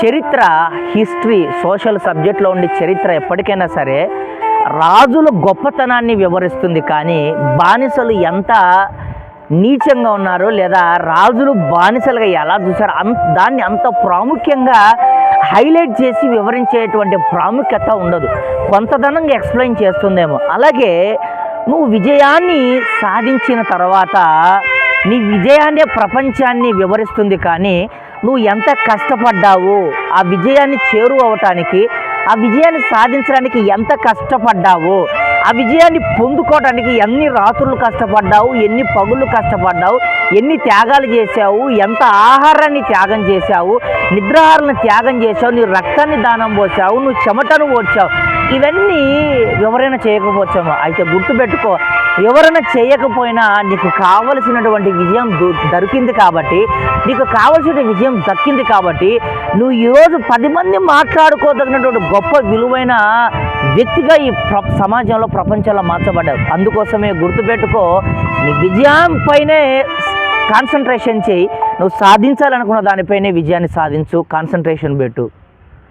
చరిత్ర history social సబ్జెక్ట్లో ఉండే చరిత్ర ఎప్పటికైనా సరే రాజుల గొప్పతనాన్ని వివరిస్తుంది. కానీ బానిసలు ఎంత నీచంగా ఉన్నారు లేదా రాజులు బానిసలుగా ఎలా చూసారు అం దాన్ని అంత ప్రాముఖ్యంగా హైలైట్ చేసి వివరించేటువంటి ప్రాముఖ్యత ఉండదు. కొంతదనంగా ఎక్స్ప్లెయిన్ చేస్తుందేమో. అలాగే నువ్వు విజయాన్ని సాధించిన తర్వాత నీ విజయాన్ని ప్రపంచాన్ని వివరిస్తుంది. కానీ నువ్వు ఎంత కష్టపడ్డావు? ఆ విజయాన్ని చేరువ అవటానికి ఆ విజయాన్ని సాధించడానికి ఎంత కష్టపడ్డావు? ఆ విజయాన్ని పొందుకోవడానికి ఎన్ని రాత్రులు కష్టపడ్డావు? ఎన్ని పగుళ్ళు కష్టపడ్డావు? ఎన్ని త్యాగాలు చేశావు? ఎంత ఆహారాన్ని త్యాగం చేశావు? నిద్రాహారాలను త్యాగం చేశావు? నీ రక్తాన్ని దానం పోసావు నువ్వు చెమటను ఓడ్చావు? ఇవన్నీ ఎవరైనా చేయకపోవచ్చేమో అయితే గుర్తుపెట్టుకో ఎవరైనా చేయకపోయినా నీకు కావలసినటువంటి విజయం దొరికింది కాబట్టి నీకు కావలసిన విజయం దక్కింది కాబట్టి నువ్వు ఈరోజు పది మంది మాట్లాడుకోదగినటువంటి గొప్ప విలువైన వ్యక్తిగా ఈ ప్ర సమాజంలో ప్రపంచంలో మార్చబడ్డావు. అందుకోసమే గుర్తుపెట్టుకో నీ విజయం పైనే కాన్సన్ట్రేషన్ చేయి. నువ్వు సాధించాలనుకున్న దానిపైనే విజయాన్ని సాధించు కాన్సన్ట్రేషన్ పెట్టు.